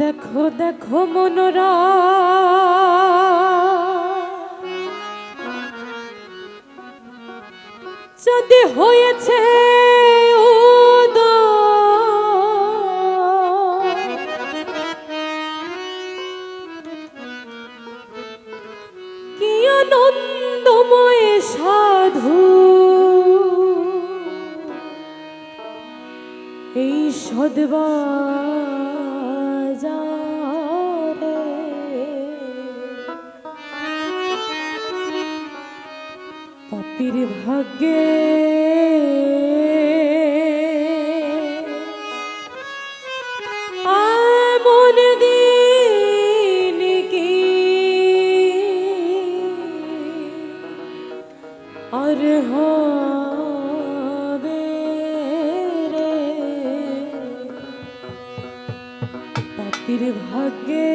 দেখো দেখো মনোরা যদি হয়েছে কি আনন্দময় সাধু। এই সদবা নির্ভাগ্যে আর হবে রে ভাগ্যে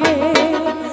লাগে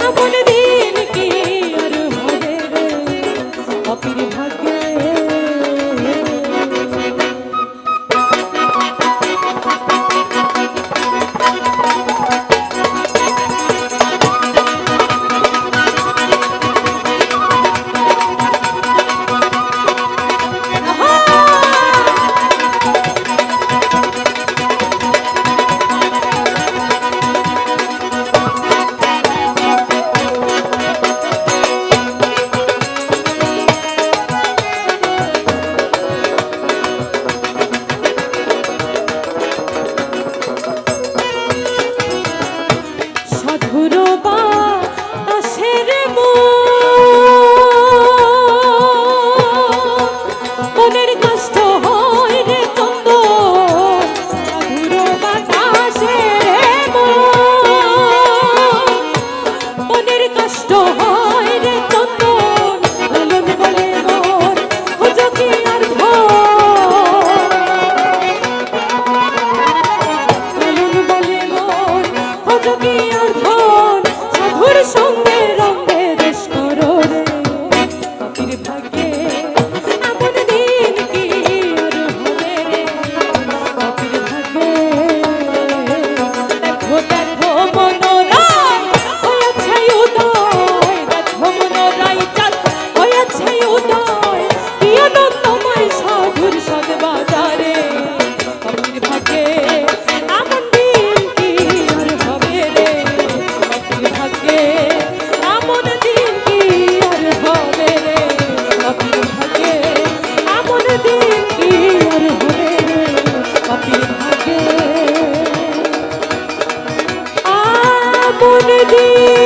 এমন দিন কি আর হবে রে অপির ডোবা আসে রে মোর que